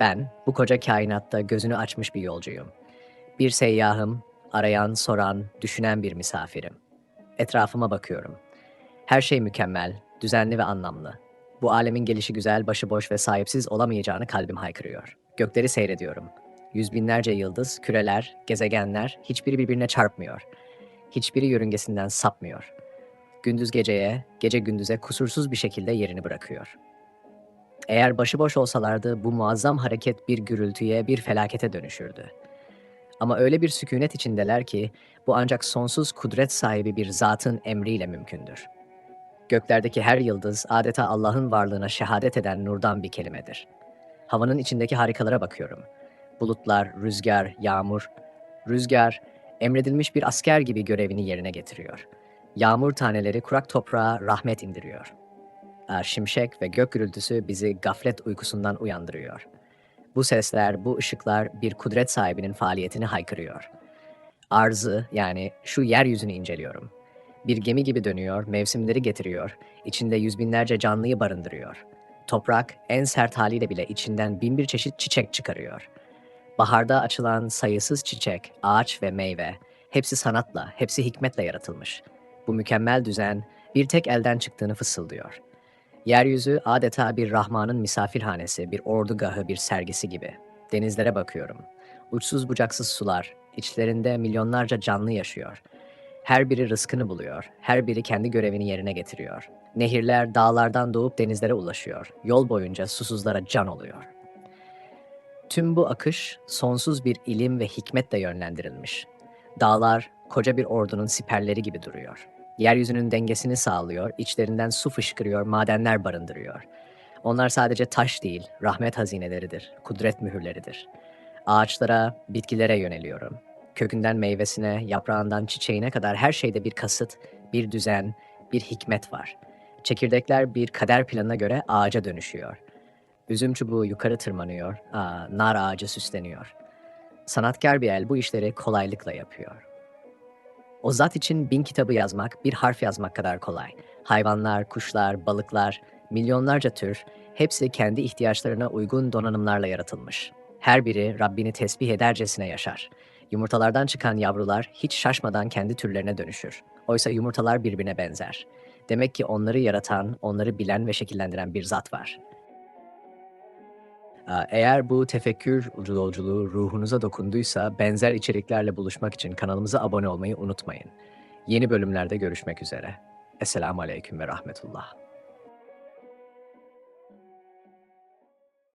Ben bu koca kainatta gözünü açmış bir yolcuyum. Bir seyyahım, arayan, soran, düşünen bir misafirim. Etrafıma bakıyorum. Her şey mükemmel, düzenli ve anlamlı. Bu alemin gelişi güzel, başıboş ve sahipsiz olamayacağını kalbim haykırıyor. Gökleri seyrediyorum. Yüz binlerce yıldız, küreler, gezegenler hiçbiri birbirine çarpmıyor. Hiçbiri yörüngesinden sapmıyor. Gündüz geceye, gece gündüze kusursuz bir şekilde yerini bırakıyor. Eğer başıboş olsalardı bu muazzam hareket bir gürültüye, bir felakete dönüşürdü. Ama öyle bir sükunet içindeler ki bu ancak sonsuz kudret sahibi bir zatın emriyle mümkündür. Göklerdeki her yıldız adeta Allah'ın varlığına şehadet eden nurdan bir kelimedir. Havanın içindeki harikalara bakıyorum. Bulutlar, rüzgar, yağmur. Rüzgar, emredilmiş bir asker gibi görevini yerine getiriyor. Yağmur taneleri kurak toprağa rahmet indiriyor. Er, Şimşek ve gök gürültüsü bizi gaflet uykusundan uyandırıyor. Bu sesler, bu ışıklar bir kudret sahibinin faaliyetini haykırıyor. Arzı yani şu yeryüzünü inceliyorum. Bir gemi gibi dönüyor, mevsimleri getiriyor, içinde yüz binlerce canlıyı barındırıyor. Toprak en sert haliyle bile içinden bin bir çeşit çiçek çıkarıyor. Baharda açılan sayısız çiçek, ağaç ve meyve, hepsi sanatla, hepsi hikmetle yaratılmış. Bu mükemmel düzen bir tek elden çıktığını fısıldıyor. Yeryüzü adeta bir Rahman'ın misafirhanesi, bir ordugahı, bir sergisi gibi. Denizlere bakıyorum. Uçsuz bucaksız sular, içlerinde milyonlarca canlı yaşıyor. Her biri rızkını buluyor, her biri kendi görevini yerine getiriyor. Nehirler dağlardan doğup denizlere ulaşıyor. Yol boyunca susuzlara can oluyor. Tüm bu akış sonsuz bir ilim ve hikmetle yönlendirilmiş. Dağlar koca bir ordunun siperleri gibi duruyor. Yeryüzünün dengesini sağlıyor, içlerinden su fışkırıyor, madenler barındırıyor. Onlar sadece taş değil, rahmet hazineleridir, kudret mühürleridir. Ağaçlara, bitkilere yöneliyorum. Kökünden meyvesine, yaprağından çiçeğine kadar her şeyde bir kasıt, bir düzen, bir hikmet var. Çekirdekler bir kader planına göre ağaca dönüşüyor. Üzüm çubuğu yukarı tırmanıyor, aa, nar ağacı süsleniyor. Sanatkar bir el bu işleri kolaylıkla yapıyor. O zat için bin kitabı yazmak, bir harf yazmak kadar kolay. Hayvanlar, kuşlar, balıklar, milyonlarca tür, hepsi kendi ihtiyaçlarına uygun donanımlarla yaratılmış. Her biri Rabbini tesbih edercesine yaşar. Yumurtalardan çıkan yavrular hiç şaşmadan kendi türlerine dönüşür. Oysa yumurtalar birbirine benzer. Demek ki onları yaratan, onları bilen ve şekillendiren bir zat var. Aa, Eğer bu tefekkür yolculuğu ruhunuza dokunduysa benzer içeriklerle buluşmak için kanalımıza abone olmayı unutmayın. Yeni bölümlerde görüşmek üzere. Esselamu Aleyküm ve Rahmetullah.